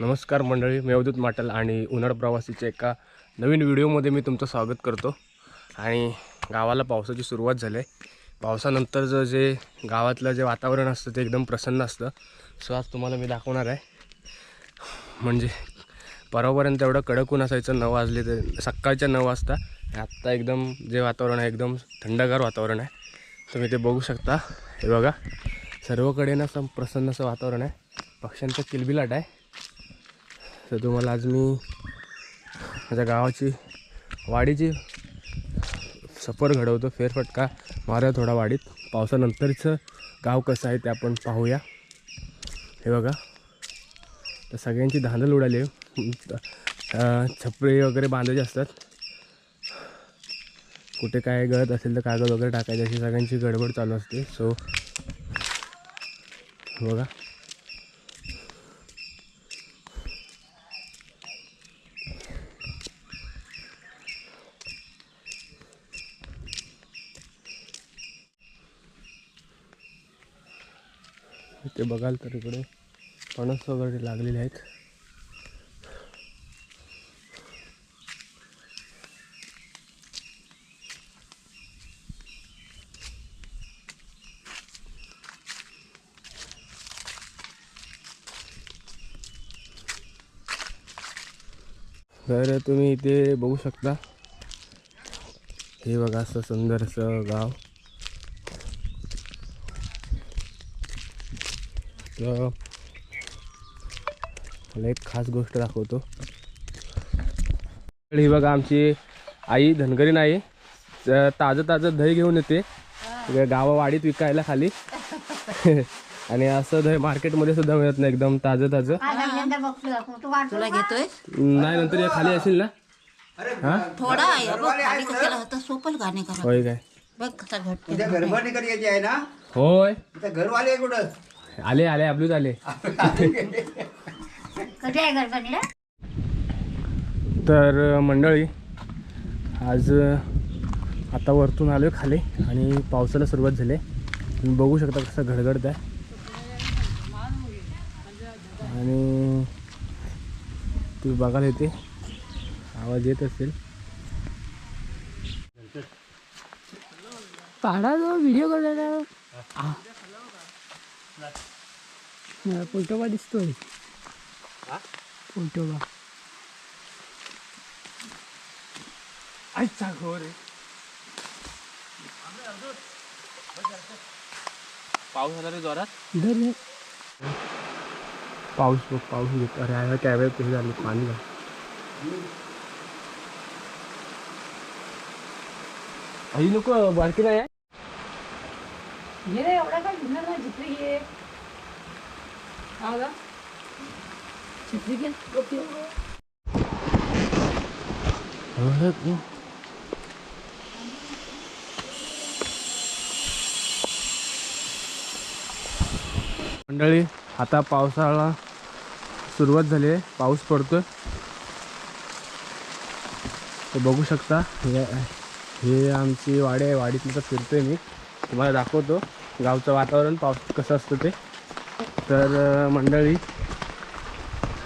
नमस्कार मंडळी मी अवधूत माटल आणि उन्हाळ प्रवासीच्या एका नवीन व्हिडिओमध्ये मी तुमचं स्वागत करतो. आणि गावाला पावसाची सुरुवात झाली आहे. पावसानंतरचं जे गावातलं जे वातावरण असतं ते एकदम प्रसन्न असतं. सो आज तुम्हाला मी दाखवणार आहे. म्हणजे परवापर्यंत एवढं कडक ऊन असायचं नऊ वाजले तर सकाळच्या नऊ वाजता. आत्ता एकदम जे वातावरण आहे एकदम थंडगार वातावरण आहे. तुम्ही ते बघू शकता. हे बघा सर्वकडे ना असं प्रसन्न असं वातावरण आहे. पक्ष्यांचा किलबिलाट आहे. तर तुम्हाला आज मी माझ्या गावाची वाडीची सफर घडवतो फेरफटका मारा थोडा वाडीत. पावसानंतरचं गाव कसं आहे ते आपण पाहूया. हे बघा. तर सगळ्यांची धांदल उडाली छपरे छपरी वगैरे बांधायचे असतात. कुठे काय गळत असेल तर कागद वगैरे टाकायचे अशी सगळ्यांची गडबड चालू असते. सो बघा. ते बघाल तर इकडे फणस वगैरे लागलेले आहेत. तर तुम्ही इथे बघू शकता. हे बघा असं सुंदर असं गाव. मला एक खास गोष्ट दाखवतो. ही बघा आमची आई धनगरी नाही ताजं ताजं दही घेऊन येते. गावावाडीत विकायला खाली. आणि असं दही मार्केटमध्ये सुद्धा मिळत नाही एकदम ताजं ताजं. तुला घेतोय? नाही नंतर हे खाली असेल ना. हा? थोडा सोपल गाणे होय काय? होय. घरवाले कुठं? आले आले आपलीच आले. कधी आहे गरबणीला तर मंडळी आज आता वरतून आलो आहे खाली आणि पावसाला सुरुवात झाली. आहे. तुम्ही बघू शकता कसं घडघडत आहे. आणि तुम्ही बघायला येते. आवाज येत असेल. जो व्हिडिओ करायला पोटोबा दिसतोय. पोटोबा आजचा घोर पाऊस आला रे जोरात? इधर ये. पाऊस बघ पाऊस येतो अरे आहे त्यावेळेस कसं झालं पाणी झालं. आई नको बारकी नाही आहे? ये रे एवढा काय घेणार ना छत्री घे हा का मंडळी आता पावसाळा सुरुवात झाली आहे पाऊस पडतोय ते बघू शकता हे हे आमची वाडी आहे वाडीतलं फिरतो फिरतोय मी तुम्हाला दाखवतो गावचं वातावरण पाऊस कसं असतं ते तर मंडळी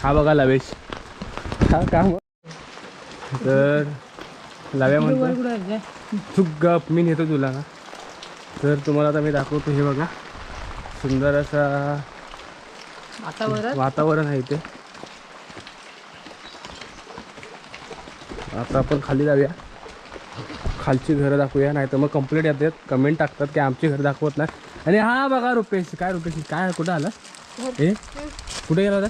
हा बघा लवेश. हा काम तर लव्या म्हणतो? तू गप मी नेतो तुला. ना तर तुम्हाला आता मी दाखवतो हे बघा. सुंदर असा आता वरच वातावरण आहे इथे. आता आपण खाली जाऊया. खालची घरं दाखवूया नाही तर मग कंप्लेंट येतात. कमेंट टाकतात की आमची घरं दाखवत नाही. आणि हा बघा रुपेश. काय रुपेश? काय? कुठं आला कुठे गेला होता?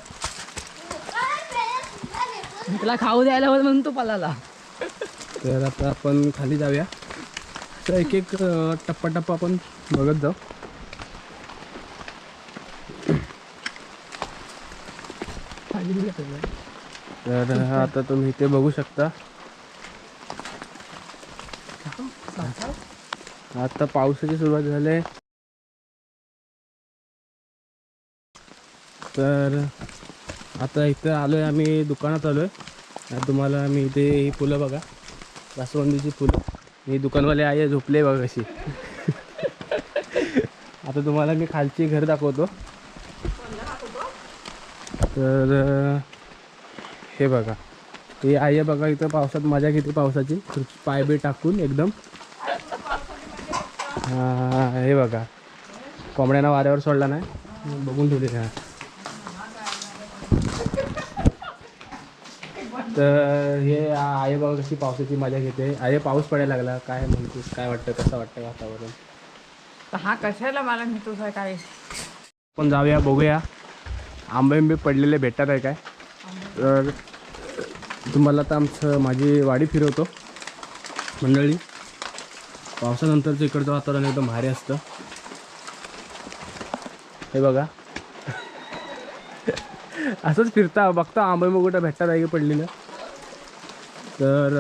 तुला खाऊ द्यायला होत म्हणून तो पलाला तर आता आपण खाली जाऊया. तर एक एक अं, टप्पा टप्पा आपण बघत जाऊ. तर आता तुम्ही इथे बघू शकता. आता पावसाची सुरुवात झाली आहे. तर आता इथं आलो आहे आम्ही दुकानात आलो आहे तुम्हाला मी इथे ही फुलं बघा. जास्वंदीची फुलं. मी दुकानवाले आहे झोपले बघा कशी. आता तुम्हाला मी खालची घर दाखवतो. तर हे बघा. हे आई आहे बघा इथं पावसात मजा घेते पावसाची. खुर्ची- पाय बी टाकून एकदम. हे बघा. कोंबड्यांना वाऱ्यावर सोडला नाही. बघून ठेवले तर हे आई बघा कशी पावसाची मजा घेते. आई पाऊस पडायला लागला. काय म्हणतेस काय वाटतं? कसं वाटतं वातावरण? तर हा कशाला मला मी तुझा काय? पण जाऊया बघूया. आंबे आंबे पडलेले भेटतात आहे काय? तर तुम्हाला आता आमचं माझी वाडी फिरवतो. मंडळी पावसानंतरचं इकडचं वातावरण एकदम भारी असतं. हे बघा. असंच फिरता बघता आंबे कुठं भेटतात आहे की पडलेलं. तर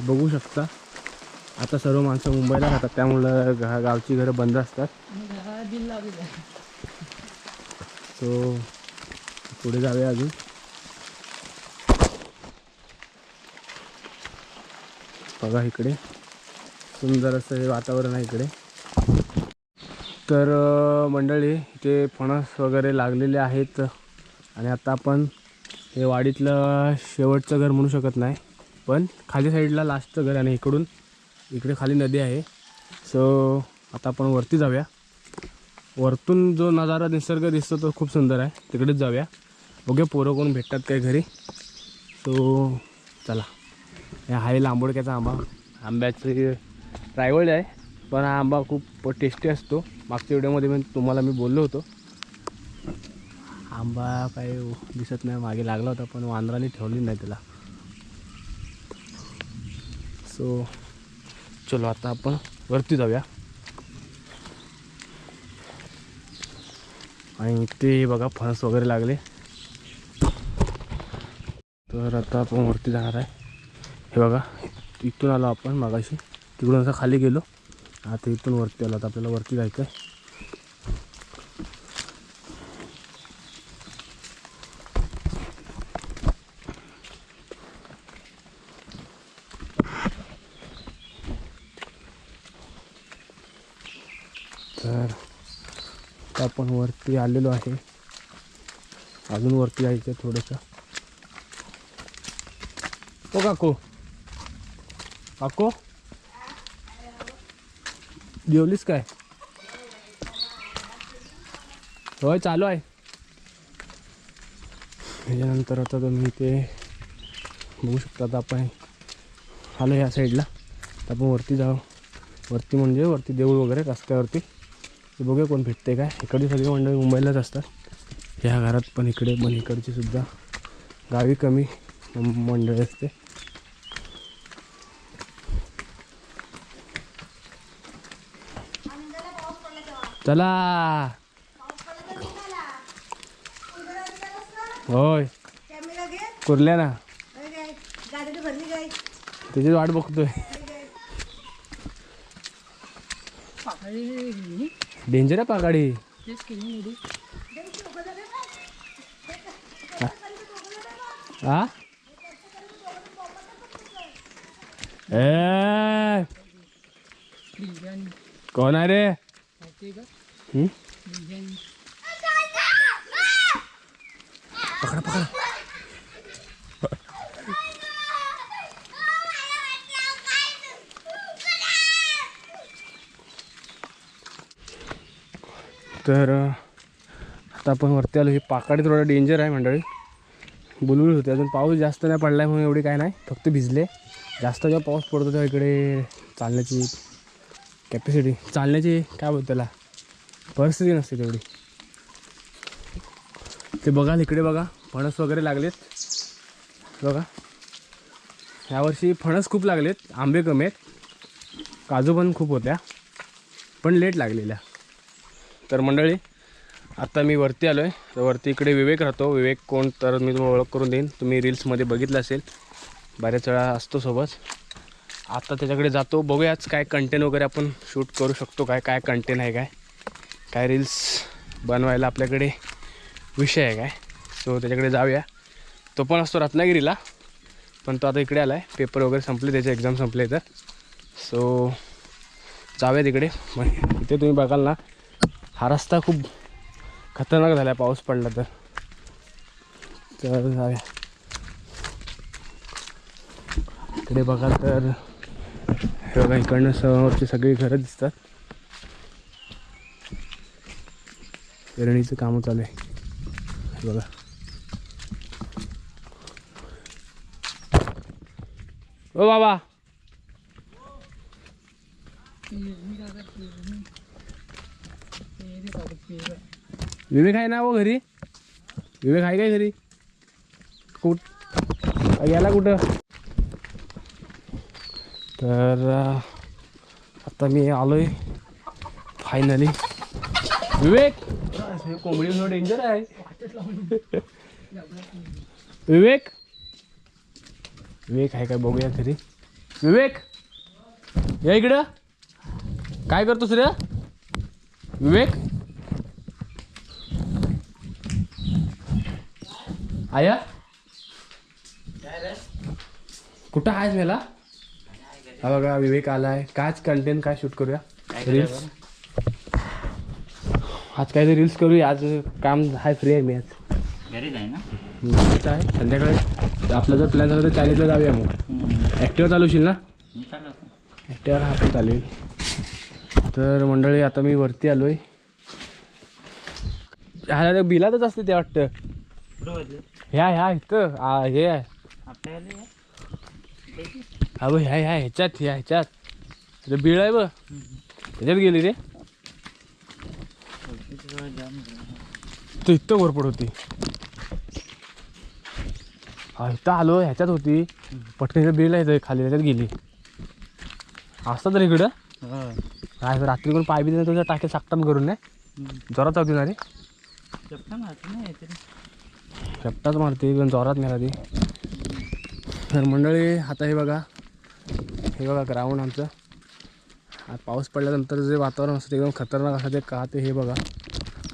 बघू शकता. आता सर्व माणसं मुंबईला राहतात त्यामुळं गा गावची घरं बंद असतात. सो पुढे जाऊया अजून. बघा इकडे. सुंदर असं हे वातावरण आहे इकडे. तर मंडळी इथे फणस वगैरे लागलेले आहेत. आणि आता आपण हे वाडीतलं शेवटचं घर म्हणू शकत नाही पण खाली साईडला लास्टचं घर आणि इकडून इकडे खाली नदी आहे. सो आता आपण वरती जाऊया. वरतून जो नजारा निसर्ग दिसतो तो खूप सुंदर आहे. तिकडेच जाऊया. ओके पोरं कोण भेटतात काय घरी. सो चला. हे आहे लांबोडक्याचा आंबा. आंब्याची रायवळ आहे पण हा आंबा खूप टेस्टी असतो. मागच्या व्हिडिओमध्ये मी तुम्हाला मी बोललो होतो. आंबा काही दिसत नाही मागे लागला होता पण वांद्राने ठेवली नाही त्याला. सो चलो आता आपण वरती जाऊया. आणि ते बघा फणस वगैरे लागले. तर आता आपण वरती जाणार आहे. हे बघा इथून आलो आपण मागाशी. तिकडून असं खाली गेलो. आता इथून वरती आलो. आता आपल्याला वरती जायचं आहे आता आपण वरती आलेलो आहे. अजून वरती यायचं थोडंसं. हो काको. काको? जेवलीस काय? होय चालू आहे. त्याच्यानंतर आता तुम्ही ते बघू शकता आता आपण आलो ह्या साईडला. तर आपण वरती जाऊ. वरती म्हणजे वरती देऊळ वगैरे रस्त्यावरती. तर बघूया कोण भेटते काय. इकडची सगळी मंडळी मुंबईलाच असतात. ह्या घरात पण इकडे पण इकडची सुद्धा गावी कमी मंडळी असते. चला. होय. कुरल्या ना. त्याची वाट बघतोय. डेंजर आहे पागाडी. हा? ए! कोण आहे रे खाते का हं? बिर्याणी पकडा पकडा तर आता आपण वरती आलो. हे पाकाडी थोडं डेंजर आहे मंडळी. बुलबुल होते. अजून पाऊस जास्त नाही पडला म्हणून एवढी काय नाही. फक्त भिजले. जास्त जेव्हा पाऊस पडतो तेव्हा इकडे चालण्याची कॅपॅसिटी चालण्याची काय बोलतो त्याला? परिस्थिती नसते तेवढी. ते बघाल इकडे बघा. फणस वगैरे लागलेत. बघा. यावर्षी फणस खूप लागलेत. आंबे कमी आहेत. काजू पण खूप होत्या. पण लेट लागलेल्या. तर मंडळी आत्ता मी वरती आलो आहे तर वरती इकडे विवेक राहतो. विवेक कोण? तर मी तुम्हाला ओळख करून देईन. तुम्ही रील्समध्ये बघितलं असेल. बऱ्याच वेळा असतो सोबत. आत्ता त्याच्याकडे जातो. बघूयाच काय कंटेंट वगैरे आपण शूट करू शकतो. काय काय कंटेंट आहे काय? काय रील्स बनवायला आपल्याकडे विषय आहे काय? सो त्याच्याकडे जाऊया. तो पण असतो रत्नागिरीला. पण तो आता इकडे आला आहे पेपर वगैरे संपले. त्याचे एक्झाम संपले तर सो जाऊया तिकडे मग इथे तुम्ही बघाल ना. हा रस्ता खूप खतरनाक झाला आहे पाऊस पडला तर. तर इकडे बघा तर हे बघा इकडनं समोरची सगळी घरं दिसतात. पेरणीचं कामं चालू आहे. बघा. ओ बाबा! विवेक आहे ना हो घरी? विवेक आहे काय घरी? कुठ? याला कुठं? तर आता मी आलोय फायनली विवेक! कोंबडी डेंजर आहे विवेक! विवेक आहे काय बघूया घरी. विवेक! या इकडं. काय करतोस रे? विवेक! आया? कुठं आहेस मेला? हा बघा विवेक आलाय. कायच कंटेंट काय शूट करूया? रील्स आज काय रील्स करूया. आज काम आहे फ्री आहे मी आज. घरीच आहे. संध्याकाळी आपला जर प्लॅन झाला तर चायनीजला जाऊया मग. ॲक्टिवा चालवशील ना? ॲक्टिवा हा पण चालेल तर मंडळी आता मी वरती आलो आहे बिलातच असते ते वाटतं. ह्या ह्या इथं आ, हे आहे हा बघ ह्या ह्या ह्याच्यात ह्या ह्याच्यात ते बिळ आहे बघ ह्याच्यात गेली रे तो इथं वरपड होती हा इथं आलो ह्याच्यात होती पटकन इथं बिळ आहे खाली ह्याच्यात गेली असतात रे इकडं काय रात्री कोण पाय बी तुझ्या टाके साकटान करून नाही जोरात होती ना रे एकटाच मारते पण जोरात मेला ती. तर मंडळी आता हे बघा. हे बघा ग्राउंड आमचं. आज पाऊस पडल्यानंतर जे वातावरण असतं एकदम खतरनाक असं ते का ते हे बघा.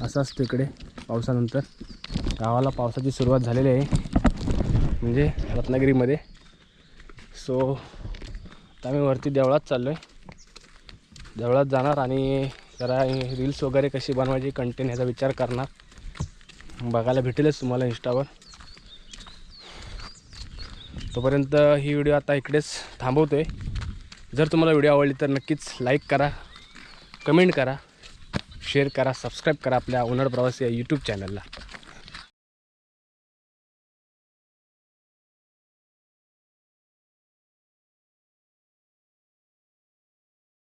असं असतं इकडे पावसानंतर. गावाला पावसाची सुरुवात झालेली आहे. म्हणजे रत्नागिरीमध्ये. सो आता मी वरती देवळात चाललो आहे देवळात जाणार आणि जरा रील्स वगैरे कशी बनवायची कंटेंट ह्याचा विचार करणार. बघायला भेटेलच तुम्हाला इंस्टावर. तोपर्यंत ही व्हिडिओ आता इकडेच थांबवतो आहे जर तुम्हाला व्हिडिओ आवडली तर नक्कीच लाईक करा कमेंट करा शेअर करा सबस्क्राईब करा आपल्या उन्हाळ प्रवासी या यूट्यूब चॅनलला.